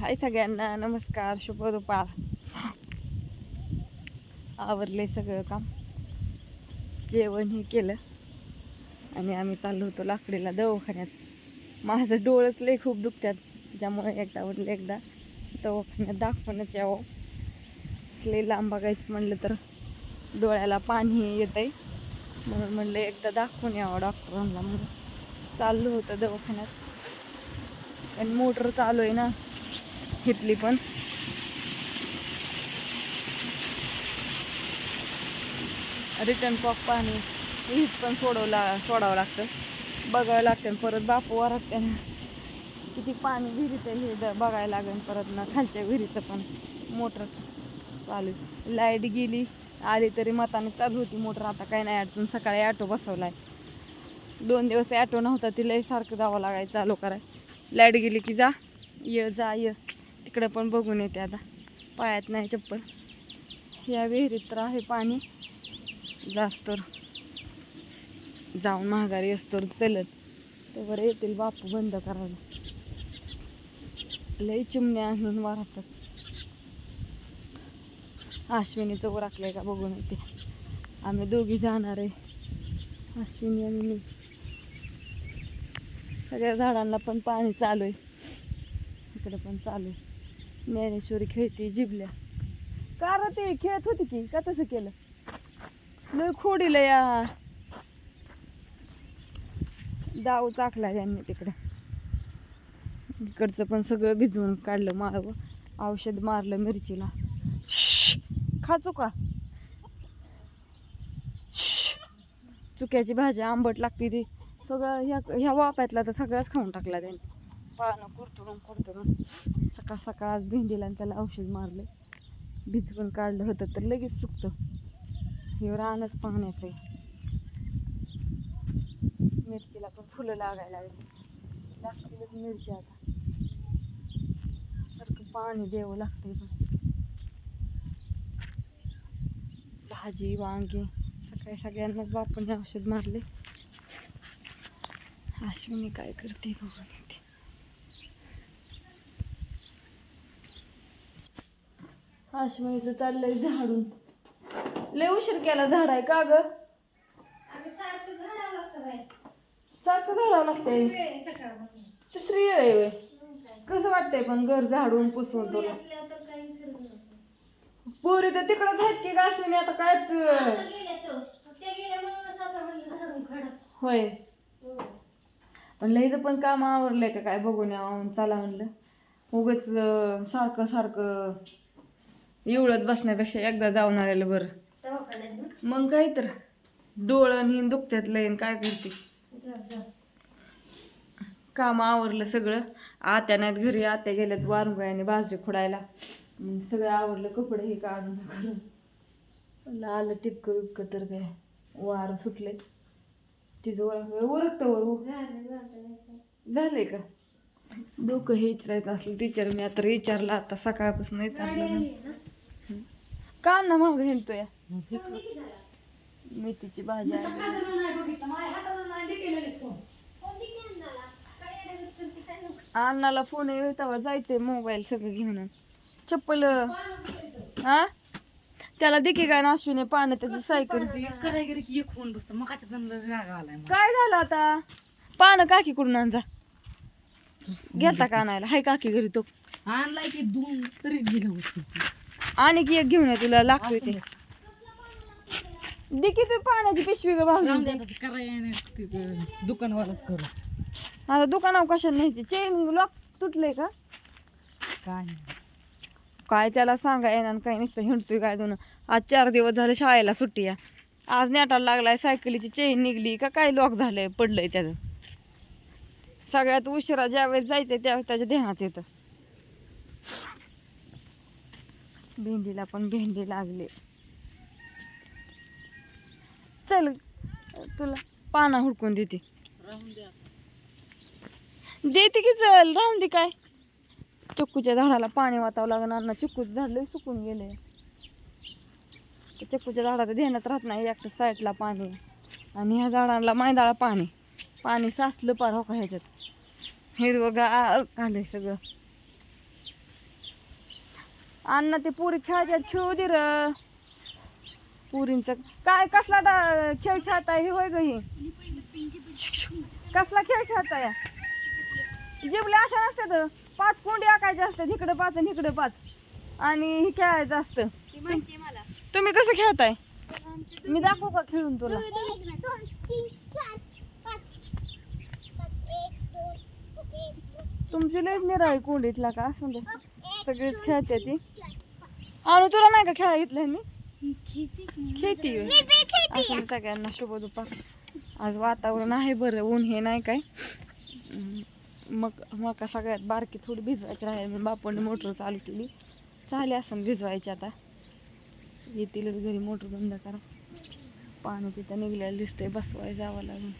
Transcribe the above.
हाय सगळ्यांना नमस्कार शुभ दुपार. आवरले सगळं काम. जेवण हे केलं. आणि आम्ही चाललो होतो लाकडीला दवाखान्यात. माझं डोळंच लय खूप दुखतात त्यामुळे एकदा एकदा दवाखान्यात दाखवण्यात यावं. लय लांब बघायचं म्हणलं तर डोळ्याला पाणी येत आहे म्हणून म्हणलं एकदा दाखवून यावं डॉक्टरांना म्हणून. चाललो होतं दवाखान्यात. पण मोटर चालू आहे ना. घेतली पण. रिटर्न पॉक पाणी हीच पण सोडवला सोडावं लागतं. बघावं लागतं. परत बापू वरत किती पाणी विहिरीचं आहे हे द- बघायला लागेल. परत ना खालच्या विहिरीचं पण मोटर चालू लाइट गेली आली तरी मताने चालू होती मोटर. आता काही नाही अडचण. सकाळी ॲटो बसवलाय. दोन दिवस ॲटो नव्हता तिला सारखं जावं लागायचं चालू कराय लाइट गेली की जा ये जा ये. तिकडे पण बघून येते आता. पायात नाही चप्पल. या विहिरीत तर आहे पाणी. जास्त जाऊन महागारी असतो चलत. तेवर येतील बापू बंद करायला. लई चिमण्या आणून वारतात अश्विनीचं उराकलंय का बघून येते. आम्ही दोघी जाणार आहे. अश्विनी आणि मी. सगळ्या झाडांना पण पाणी चालू आहे. इकडे पण चालू आहे. ज्ञानेश्वरी खेळते जिबल्या. का रे ते खेळत होती की? का तसं केलं? लय खोडीला या दाव चाकला त्यांनी तिकडं. इकडचं पण सगळं भिजवून काढलं माळवं. औषध मारलं मिरचीला. खाचू का चुक्याची भाजी आंबट लागते ती. सगळं ह्या ह्या वाप्यातला तर सगळ्याच खाऊन टाकला त्यांनी. पानं कुरतडून कुरतडून. सकाळ सकाळ आज भेंडीला आणि त्याला औषध मारले भिजवून काढलं होतं तर लगेच सुकतं. हे रानच पाहण्याचं आहे. मिरचीला पण फुलं लागायला लागली. लागतीलच मिरची आता. सारखं पाणी द्यावं लागतंय पण. भाजी वांगे सकाळी सगळ्यांनाच बापूने औषध मारले अश्विनी काय करते बघून. अश्विनीचं चाललंय झाडून. लय उशीर केला झाड आहे का ग? सारखं झाडावं लागतंय? तिसरी वेळ आहे. कसं वाटतंय पण घर झाडून पुसून तुला पोरी तर तिकडंच आहेत की गासून आता काय होय. पण लईचं पण काम आवरलंय का काय बघून चला म्हणलं. उगच सारखं सारखं एवढत बसण्यापेक्षा एकदा जाऊन आलेलं बरं. मग काय तर डोळं ही दुखत्यात लईन काय करते? काम आवरलं सगळं. आत्या नाहीत घरी आत्या गेल्यात वारंगयाने बाजरी खोडायला. सगळं आवरलं कपडे हे काढून हे काढून आलं टिपकं विपकं तर काय वार सुटले तिचं ओळख ओळखतं वर झालंय का? डोकं हे विचारायचं असलं टीचर मी आता विचारलं आता सकाळपासून विचारलं का ना मग हिंडतोय मेथीची भाजी. अण्णाला फोन. येऊ तेव्हा जायचंय मोबाईल सगळं घेऊन. चप्पल हा त्याला दिकी काय ना अश्विनी पाण्यात त्याची सायकल. काय झालं आता? पानं काकी कडून आणजा गेलता का आणायला? हाय काकी घरी तो. आणलाय की दोन तरी गेलं होतं आणि की एक घेऊन ये तुला लागतोय ते. दिकी तू पाण्याची पिशवी ग भाऊ दुकानवालाच करू. आता दुकानावर कशाला न्यायची? चेन लॉक तुटलंय का? काय. काय त्याला सांगा येणार काही नसतं हिंडतोय काय दोन आज चार दिवस झाले शाळेला सुट्टी आहे. आज नेटाला लागलाय सायकलीची चेन निघली का काय लॉक झालंय पडलंय त्याचं. सगळ्यात उशिरा ज्यावेळेस जायचंय त्यावेळेस त्याच्या ध्यानात येतं. भेंडीला पण भेंडी लागली. चल तुला पाना हुडकून देते. राहून देते की चल राहून दे काय? चिक्कूच्या झाडाला पाणी वाचावं लागणार ना. चिक्कूचं झाड लय सुकून गेले चिक्कूच्या झाडाचं ध्यानात राहत नाही एकटं साईडला पाणी. आणि ह्या झाडाला मैदाळा पाणी. पाणी साचलं पार हो का ह्याच्यात? हिरवं गार आलंय सगळं. अण्णा ते पुरी खेळतात खेळू दे र. पुरींच काय कसला खेळ खेळताय हे होय ग ही? कसला खेळ खेळताय? जिबले अशा असतात पाच कोंडी आकायचे असतात. इकडे पाच आणि इकडे पाच. आणि हे खेळायचं असतं. तुम्ही कसं खेळताय? मी दाखवू का खेळून तुला? तुमची लय निराळी कोंडीतला का? असं सगळेच सगळीच खेळते ती. आणि तुला नाही का खेळा घेतलं मी? खेळती होय. असं सगळ्यांना शुभ दुपार आज वातावरण आहे बरं ऊन हे नाही काय. मग मका सगळ्यात बारकी थोडी भिजवायची राहील मी बापाने मोटर चालू केली. चाले असं भिजवायची आता. येतीलच घरी मोटर बंद करा. पाणी तिथं निघलेलं दिसतंय बसवाय जावं लागून